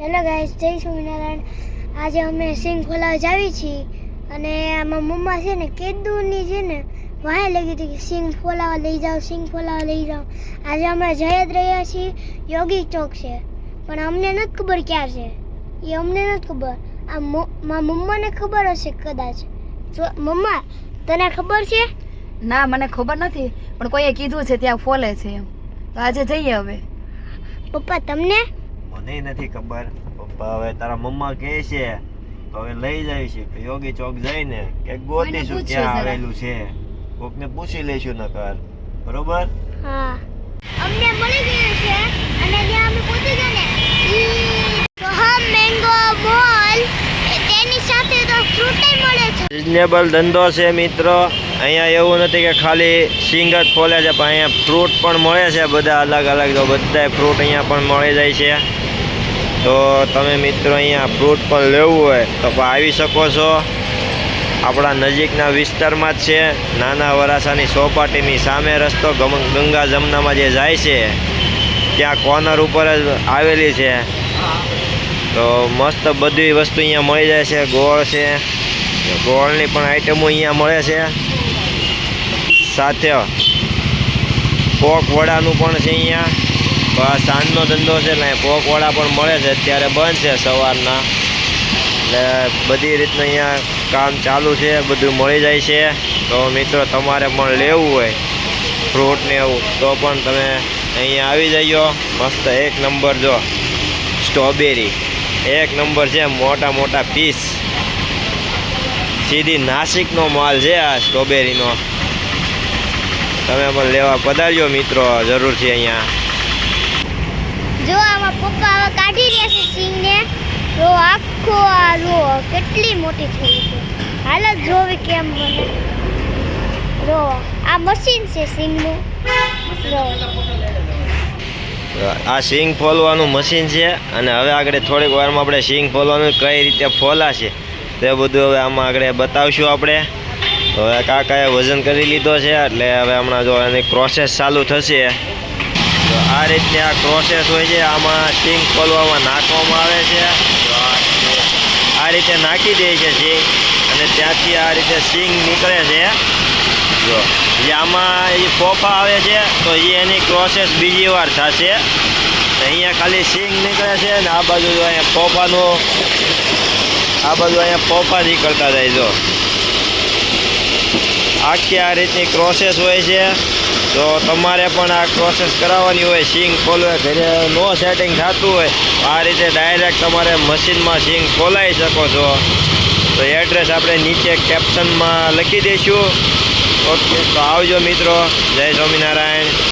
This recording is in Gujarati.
હેલો ગાઈસ જય સ્વામિનારાયણ. આજે અમે સિંગ ખોલાવા જાવી છીએ અને આમાં મમ્મા છે ને કેદુની છે ને વાહે લગી હતી કે સિંગ ફોલાવા લઈ જાઓ સિંગ ફોલાવા લઈ જાઓ. આજે અમે જઈ જ રહ્યા છીએ યોગી ચોક છે. પણ અમને નથી ખબર ક્યાં છે. એ અમને નથી ખબર. આ મારા મમ્માને ખબર હશે કદાચ. જો મમ્મા તને ખબર છે? ના મને ખબર નથી પણ કોઈએ કીધું છે ત્યાં ફોલે છે એમ. તો આજે જઈએ હવે. પપ્પા તમને? મને નથી ખબર. પપ્પા હવે તારા મમ્મા કહે છે તો હવે લઈ જઈશું. કે યોગી ચોક જઈને કે ગોતીશું ક્યાં આવેલું છે. કોકને પૂછી લઈશું નકર. બરોબર? હા. અમને મળી ગયું છે અને જ્યાં અમે પહોંચી ગયા ને સોહમ મેંગો મોલ તેની સાથે તો ફ્રૂટ મળે છે. સિઝનેબલ ધંધો છે મિત્રો. અહીંયા એવું નથી કે ખાલી સિંગ જ ખોલે છે પણ અહીંયા ફ્રૂટ પણ મળે છે બધા અલગ અલગ તો બધા ફ્રૂટ અહીંયા પણ મળી જાય છે. તો તમે મિત્રો અહીંયા ફ્રૂટ પણ લેવું હોય તો આવી શકો છો. આપણા નજીકના વિસ્તારમાં જ છે. નાના વરાસાની ચોપાટીની સામે રસ્તો ગંગા જમનામાં જે જાય છે, ત્યાં કોર્નર ઉપર જ આવેલી છે. તો મસ્ત બધી વસ્તુ અહીંયા મળી જાય છે. ગોળ છે. ગોળની પણ આઈટમો અહીંયા મળે છે. સાથે પોક વડાનું પણ છે અહીંયા. તો સાંજનો ધંધો છે એટલે અહીંયા પોક પણ મળે છે. અત્યારે બંધ છે સવારના. એટલે બધી રીતનું અહીંયા કામ ચાલુ છે, બધું મળી જાય છે. તો મિત્રો, તમારે પણ લેવું હોય ફ્રૂટ ને એવું, તો પણ તમે અહીંયા આવી જજો. મસ્ત એક નંબર જો, સ્ટ્રોબેરી. એક નંબર છે, મોટા મોટા પીસ. સીધી નાસિકનો માલ છે આ સ્ટ્રોબેરીનો. તમે પણ લેવા પધારજો મિત્રો, જરૂરથી અહીંયા. જો આમાં પપ્પા હવે કાઢી રહ્યા છે સિંગને જો આખો આ રો કેટલી મોટી થઈ છે. હાલ જ જોવી કેમ બને. રો, આ મશીન છે સિંગનું. આ સિંગ ફોલવાનું મશીન છે અને હવે આગળ થોડીક વારમાં આપણે સિંગ ફોલવાનું કઈ રીતે ફોલાશે તે બધું હવે આમાં આગળ બતાવશું આપણે. હવે કાકાએ વજન કરી લીધો છે એટલે હવે હમણાં જો એની પ્રોસેસ ચાલુ થશે. તો આ રીતની આ પ્રોસેસ હોય છે. આમાં સિંગ ખોલવામાં નાખવામાં આવે છે. તો આ રીતે નાખી દે છે સિંગ અને ત્યાંથી આ રીતે સિંગ નીકળે છે. જો જે આમાં એ ફોફા આવે છે. તો એ એની પ્રોસેસ બીજી વાર થશે. તો અહીંયા ખાલી સિંગ નીકળે છે ને આ બાજુ અહીંયા ફોફાનું, આ બાજુ અહીંયા ફોફા નીકળતા જાય જો આખી આ રીતની પ્રોસેસ હોય છે. તો તમારે પણ આ પ્રોસેસ કરાવવાની હોય, સિંગ ખોલવે, ઘરે નો સેટિંગ થતું હોય તો આ રીતે ડાયરેક્ટ તમારે મશીનમાં સિંગ ખોલાવી શકો છો. તો એડ્રેસ આપણે નીચે કેપ્શનમાં લખી દઈશું. ઓકે તો આવજો મિત્રો. જય સ્વામિનારાયણ.